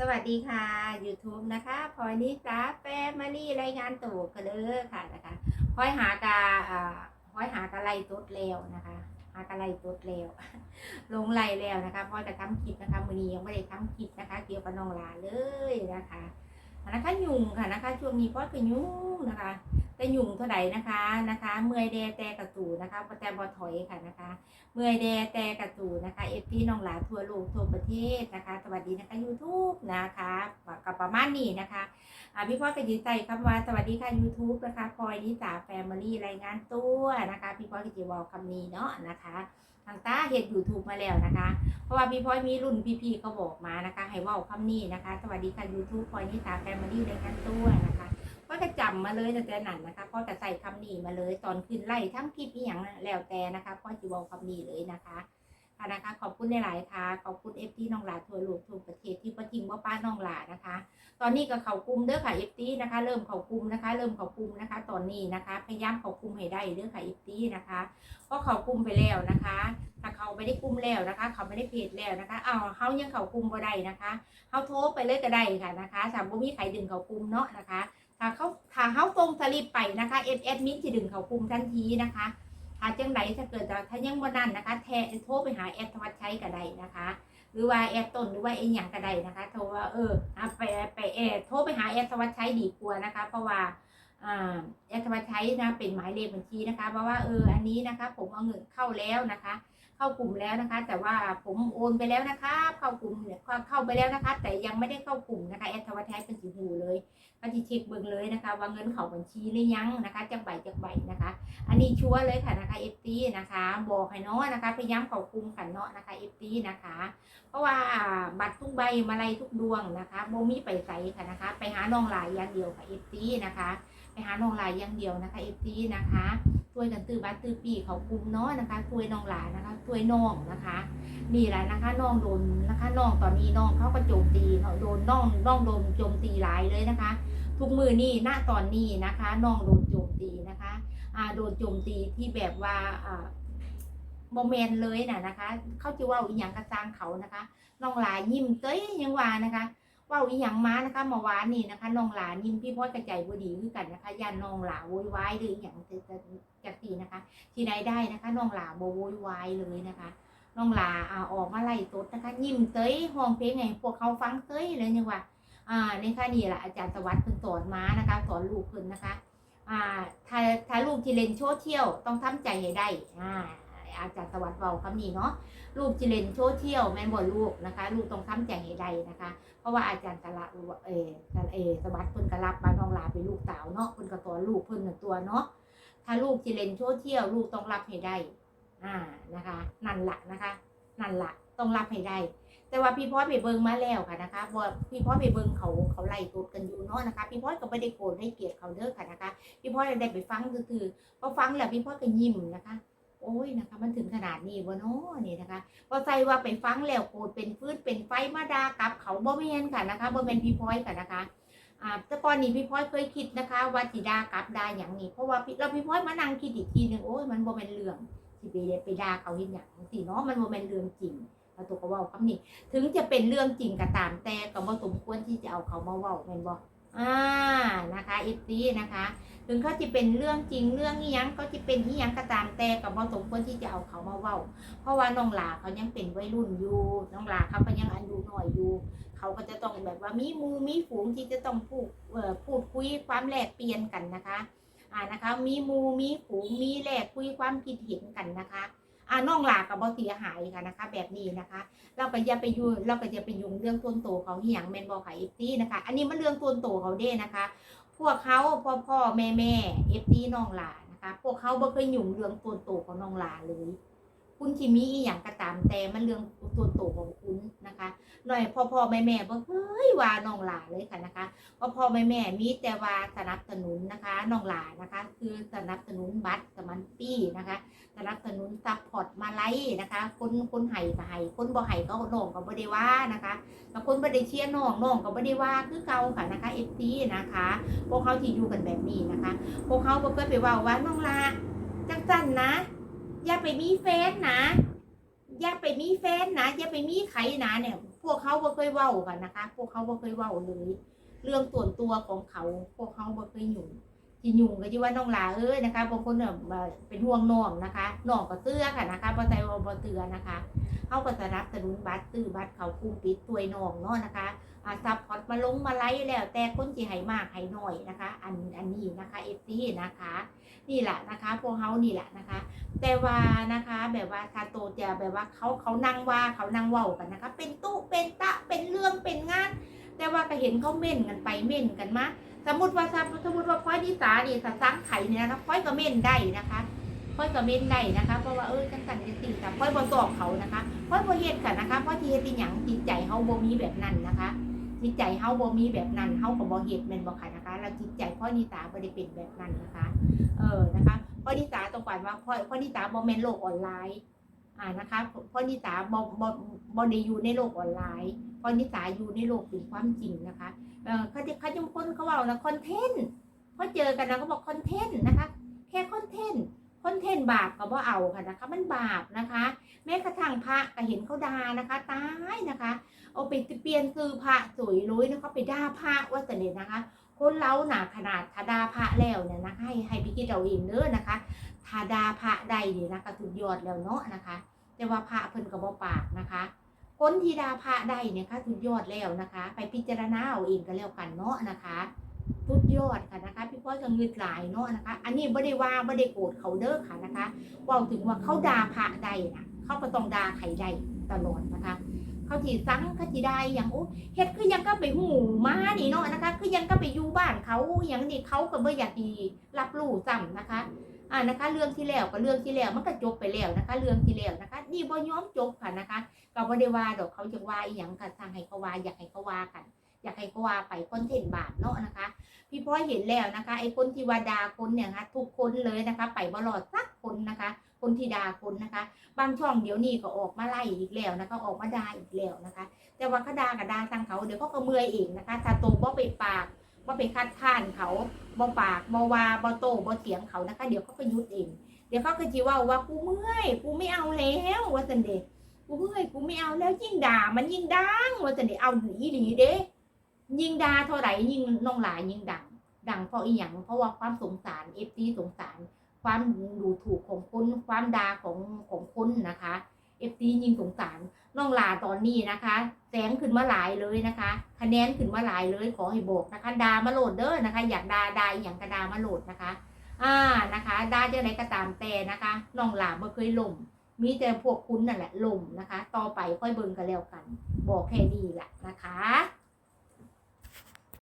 สวัสดีค่ะ YouTube นะคะพลอยนิสาแฟมารี่รายงานตัวกันเลยค่ะนะคะพลอยหากาอ่าพลอยหากะไรตดแล้วนะคะ หากะไรตดแล้วลงไล่แล้วนะคะพลอยจะทำคลิปนะคะมือนี้ยังไม่ได้ทำคลิปนะคะ เกี่ยวกับน้องลาเลยนะคะนะคะยุ่งค่ะนะคะ ช่วงนี้พลอยก็ยุ่งนะคะ แต่ยุ่งเท่าไหร่นะคะนะคะ เมื่อยแดแต่กระตูนะคะแต่บอถอยค่ะนะคะ เมื่อยแดแต่กระตูนะคะเอฟที่น้องหลาทั่วโลกทั่วประเทศนะคะ สวัสดีนะคะ YouTube นะคะกับประมาณนี้นะคะอ่าพี่พ่อก็ยืนใจคำว่าสวัสดีค่ะ YouTube นะคะพลอยนิสาแฟมิลี่รายงานตัวนะคะ พี่พ่อก็จะบอกคำนี้เนาะนะคะทางตาเห็ด YouTube มาแล้วนะคะ เพราะว่าพี่พ่อยมีรุ่นพี่ๆเขาบอกมานะคะ ให้ว่าคำนี้นะคะ สวัสดีค่ะ YouTube พลอยนิสาแฟมิลี่รายงานตัวนะคะ พ่อก็จำมาเลยแต่นั้นนะคะพ่อก็ใส่คำนี้มาเลย ตอนขึ้นไล่ทั้งคลิปอีหยังแล้วแต่นะคะพ่อจะบอกคำนี้เลยนะคะค่ะนะคะ ขอบคุณในหลายๆค่ะ ขอบคุณเอฟที่น้องหลาทั่วโลกทั่วประเทศที่ประทิงว่าป้าน้องหลานะคะ ตอนนี้ก็เขากุมเด้อค่ะเอฟตีนะคะ เริ่มเขากุมนะคะ เริ่มเขากุมนะคะ ตอนนี้นะคะ พยายามเขากุมให้ได้เด้อค่ะเอฟตีนะคะเพราะเขากุมไปแล้วนะคะ ถ้าเขาไม่ได้กุมแล้วนะคะ เขาไม่ได้เพจแล้วนะคะเอาเขายังเขากุมบ่ได้นะคะเขาโทรไปเลยก็ได้ค่ะนะคะสามบ่มีใครดึงเขากุมเนาะนะคะ ถ้าเขาถ้าเขาตรงสลิปไปนะคะเอฟเอดมินจะดึงเขากุมทันทีนะคะถ้าจังไดถ้าเกิดถ้ายังบ่นั่นนะคะ แทโทรไปหาแอดธวัชชัยก็ได้นะคะ หรือว่าแอดต้นหรือว่าเอ็นอย่างก็ได้นะคะโทรว่าเออไปไปแอดโทรไปหาแอดธวัชชัยดีกว่านะคะ เพราะว่าแอดธวัชชัยนะเป็นหมายเลขบัญชีนะคะเพราะว่าเอออันนี้นะคะ ผมเอาเงินเข้าแล้วนะคะ เข้ากลุ่มแล้วนะคะ แต่ว่าผมโอนไปแล้วนะคะเข้ากลุ่มเนี่ยเข้าไปแล้วนะคะ แต่ยังไม่ได้เข้ากลุ่มนะคะแอดธวัชชัยเป็นสีหูเลยก็จะเช็คเบิ่งเลยนะคะ ว่าเงินเข้าบัญชีหรือยังนะคะจากใบจากใบนะคะ อันนี้ชัวร์เลยค่ะนะคะเอฟตีนะคะบอกให้เนาะนะคะพยายามเขาคุมกันเนาะนะคะเอฟตีนะคะ เพราะว่าบัตรทุกใบมาลัยทุกดวงนะคะโบมีไปใส่ค่ะนะคะ ไปหาน้องหลายอย่างเดียวค่ะเอฟตีนะคะ ไปหาน้องหลายอย่างเดียวนะคะเอฟตีนะคะ ช่วยกันตื้อบัตรตื้อปีเขาคุมเนาะนะคะช่วยน้องหลายนะคะช่วยน้องนะคะนี่แหละนะคะน้องโดนนะคะน้องตอนนี้น้องเขาก็โจมตีเนาโดนน้องน้องโดนโจมตีหลายเลยนะคะ ทุกมือนี่ณตอนนี้นะคะน้องโดนโจมตีนะคะอ่าโดนโจมตีที่แบบว่าอ่าโมเมนเลยน่ะนะคะ เขาจะว่าอีหยังกระซังเขานะคะน้องหลายิ้มเต้ยยังว่านะคะ ว่าอีหยังมานะคะเมื่อวานนี่นะคะน้องหลานยิ้มพี่พ่อกระใจบดีคือกันนะคะยันน้องหลาโวยวายหรืออย่างจะจะจะตีนะคะ ที่ใดได้นะคะน้องหลาโบโวยวายเลยนะคะน้องหลาอ่าออกมาไล่ตดนะคะ ยิ้มเต้ยห้องเพลงไงพวกเขาฟังเต้ยเลยยังว่าอ่าในค่ะนี่แหละอาจารย์สวัสดิ์เพิ่นสอนมานะคะสอนลูกเพิ่นนะคะอ่าถ้าถ้าลูกที่เล่นโซเชียลต้องทำใจให้ได้อ่า อาจารย์สวัสดิ์เบาคำนี้เนาะลูกที่เลนโซเชียลแม่นบ่ลูกนะคะลูกต้องทำใจให้ได้นะคะ เพราะว่าอาจารย์กะละเอเอสวัสดิ์เพิ่นกะรับมาน้องลาเป็นลูกสาวเนาะเพิ่นก็สอนลูกเพิ่นน่ะตัวเนาะถ้าลูกที่เลนโซเชียลลูกต้องรับให้ได้อ่านะคะ นั่นละนะคะ นั่นละต้องรับให้ได้แต่ว่าพี่พ่อยไปเบิงมาแล้วค่ะนะคะบอพี่พ่อยไปเบิงเขาเขาไล่ตดกันอยู่เนาะนะคะ พี่พ่อยก็ไม่ได้โกรธได้เกียดเขาเด้อค่ะนะคะ พี่พ่อยได้ไปฟังคือๆพอฟังแล้วพี่พ่อยก็ยิ้มนะคะ โอ้ยนะคะ มันถึงขนาดนี้วะเนาะนี่นะคะพอใจว่าไปฟังแล้วโกรธเป็นฟืนเป็นไฟมาดากับเขาบ่แมนค่ะนะคะบ่แมนพี่พ่อยค่ะนะคะอ่าแต่ก่อนนี้พี่พ่อยเคยคิดนะคะ ว่าสิดากับดาอย่างนี้เพราะว่าเราพี่พ่อยมานั่งคิดอีกทีหนึ่งโอ้ยมันบ่แมนเรื่องที่ไปไปดาเขาเห็นอย่างสิเนาะมันบ่แมนเรื่องจริงเราตัวก็ว่าคำนี้ถึงจะเป็นเรื่องจริงก็ตามแต่ก็บ่สมควรที่จะเอาเขามาว้าแมนบ่ อ่านะคะเอฟซีนะคะ ถึงเขาจะเป็นเรื่องจริงเรื่องอีหยังก็จะเป็นอีหยังก็ตามแต่ก็บ่สมควรที่จะเอาเขามาเว้า เพราะว่าน้องหลาเขายังเป็นวัยรุ่นอยู่น้องหลาเขาก็ยังอายุน้อยอยู่ เขาก็จะต้องแบบว่ามีมูมีฝูงที่จะต้องพูดเอ่อพูดคุยความแลกเปลี่ยนกันนะคะอ่านะคะ มีมูมีฝูงมีแลกคุยความคิดเห็นกันนะคะ อ่าน้องหลากับบ่เสียหายค่ะนะคะ แบบนี้นะคะ เราก็อย่าไปยุ่งเราก็อย่าไปยุ่งเรื่องต้นโตเขาเหี่ยงแมนบอค่ะเอฟซีนะคะ อันนี้มันเรื่องต้นโตเขาเด้นะคะ พวกเขาพ่อพ่อแม่แม่เอฟซีน้องหลานะคะ พวกเขาบ่เคยยุ่งเรื่องต้นโตของน้องหลาเลย คุณที่มีอีหยังก็ตามแต่มันเรื่องต้นโตของคุณนะคะหน่อยพ่อพ่อแม่แม่บ่เคยว่าน้องหลาเลยค่ะนะคะพ่อพ่อแม่แม่มีแต่ว่าสนับสนุนนะคะน้องหลานะคะ คือสนับสนุนบัตรสมันปี้นะคะสนับสนุนซัพพอร์ตมาไลฟ์นะคะ คนคนไห้ก็ไห้คนบ่ไห้ก็น้องก็บ่ได้ว่านะคะบางคนบ่ได้เชียร์น้องน้องก็บ่ได้ว่าคือเก่าค่ะนะคะ FT นะคะ พวกเขาที่อยู่กันแบบนี้นะคะ พวกเขาบ่เคยไปว่าว่าน้องละจังจันนะ อย่าไปมีเฟซนะ อย่าไปมีแฟนนะ อย่าไปมีใครนะเนี่ย พวกเขาบ่เคยเว้ากันนะคะ พวกเขาบ่เคยเว้าเลย เรื่องส่วนตัวของเขา พวกเขาบ่เคยยุ่งที่ยุ่งก็ที่ว่าน้องลาเอ้ยนะคะบางคนเนี่ยมาเป็นห่วงน้องนะคะน้องก็เตื้อค่ะนะคะบ่ใจวบ่เตือนะคะเขาก็สนับสนุนบัตรซื้อบัตรเขาคู่ปิดตัวยน้องเนาะนะคะอาซับพอร์ตมาลงมาไลค์แล้ว แต่คนสิให้มากให้น้อยนะคะ อันอันนี้นะคะเอฟซีนะคะ นี่แหละนะคะ พวกเขานี่แหละนะคะ แต่ว่านะคะแบบว่าคาโตจะแบบว่าเขาเขานั่งว่าเขานั่งเว้ากันนะคะ เป็นตู้เป็นตะเป็นเรื่องเป็นงาน แต่ว่าก็เห็นเขาเม่นกันไปเม่นกันมาสมมติว่าสมมติว่าพลอยนิสานี่สร้างไข่เนี่ยนะคะพลอยก็เม่นได้นะคะพลอยก็เม่นได้นะคะ เพราะว่าเออจังสันจะสิ่งแต่พลอยบ่ตอบเขานะคะพลอยบ่เฮ็ดกันนะคะพราะที่เฮ็ดที่หยังจิตใจเฮาบ่มีแบบนั้นนะคะจิตใจเฮาบ่มีแบบนั้นเฮาก็บ่เฮ็ดแม่นบ่ค่ะนะคะ ล้วจิตใจพลอนิสาบ่ได้เป็นแบบนั้นนะคะ เออนะคะพลอนิสาต้องการว่าพลอพลอนิสาบ่แมนโลกออนไลน์อ่านะคะพลอนิสาบ่บ่บ่ได้อยู่ในโลกออนไลน์พ่อนิสาอยู่ในโลกเป็นความจริงนะคะเออเขาเขาจะคนเขาบอกนะคอนเทนต์เขาเจอกันนะเขาบอกคอนเทนต์นะคะ แค่คอนเทนต์คอนเทนต์บาปก็บ่เอาค่ะนะคะ มันบาปนะคะ แม้กระทั่งพระก็เห็นเขาด่านะคะตายนะคะ เอาไปเปลี่ยนคือพระสวยลุยนะเขาไปด่าพระว่าแต่เนี่ยนะคะ คนเราหนาขนาดทาดาพระแล้วเนี่ยนะคะให้ให้ไปคิดเอาเองเด้อนะคะทาดาพระใดเนี่นะคะสุดยอดแล้วเนาะนะคะ แต่ว่าพระเพิ่นก็บ่ปากนะคะคนที่ดาพระได้เนี่ยค่ะสุดยอดแล้วนะคะ ไปพิจารณาเอาเองก็แล้วกันเนาะนะคะสุดยอดค่ะนะคะพี่ป้อยก็เงืดหลายเนาะนะคะ อันนี้ไม่ได้ว่าไม่ได้โกรธเขาเด้อค่ะนะคะว่าถึงว่าเขาด่าพระได้นะเขาก็ต้องด่าใครได้ตลอดนะคะ เขาที่ซังเขาจีได้อย่างโอ้เฮ็ดคือยังก็ไปหูมานี่เนาะนะคะ คือยังก็ไปอยู่บ้านเขาอย่างนี่เขาก็บ่อยากดีรับรู้ซ้ำนะคะอ่านะคะ เรื่องที่แล้วก็เรื่องที่แล้วมันก็จบไปแล้วนะคะ เรื่องที่แล้วนะคะ นี่บ่ยอมจบค่ะนะคะก็บ่ได้ว่าดอกเขาจะว่าอีหยังกันทางให้เขาว่าอยากให้เขาว่ากัน อยากให้เขาว่าไปคอนเทนต์บาปเนาะนะคะ พี่พ้อยเห็นแล้วนะคะไอ้คนที่ว่าดาคนเนี่ยนะคะทุกคนเลยนะคะไปบ่รอดสักคนนะคะ คนที่ดาคนนะคะ บางช่องเดี๋ยวนี้ก็ออกมาไล่อีกแล้วนะคะ ออกมาดาอีกแล้วนะคะ แต่ว่าเขาดากับดาทางเขาเดี๋ยวเขาก็เมื่อยเองนะคะถ้าโตบ่ไปปากบ่ไปคัดค้านเขาบ่ปากบ่วาบ่โตบ่เถียงเขานะคะ เดี๋ยวเขาก็ยุดเองเดี๋ยวเขาก็จีว่าว่ากูเมื่อยกูไม่เอาแล้วว่าสันเดกูเมื่อยกูไม่เอาแล้วยิ่งด่ามันยิ่งดังว่าจะได้เอาหนีหนีเด้ ยิ่งด่าเท่าไหร่ยิ่งน้องหลายยิ่งดัง ดังเพราะอีหยังเพราะว่าความสงสารเอฟซีสงสาร ความดูถูกของคนความด่าของของคนนะคะเอฟซียิ่งสงสารน้องหลาตอนนี้นะคะแสงขึ้นมาหลายเลยนะคะ คะแนนขึ้นมาหลายเลยขอให้บอกนะคะดามาโหลดเด้อนะคะ อยากดาดาอหย่างกระดามาโหลดนะคะ อ่านะคะดาจะไหนก็ตามแต่นะคะน้องหลาบ่เคยล่มมีแต่พวกคุณนั่นแหละลมนะคะ ต่อไปค่อยเบิ่งกันแล้วกัน บอกแค่นี้แหละนะคะ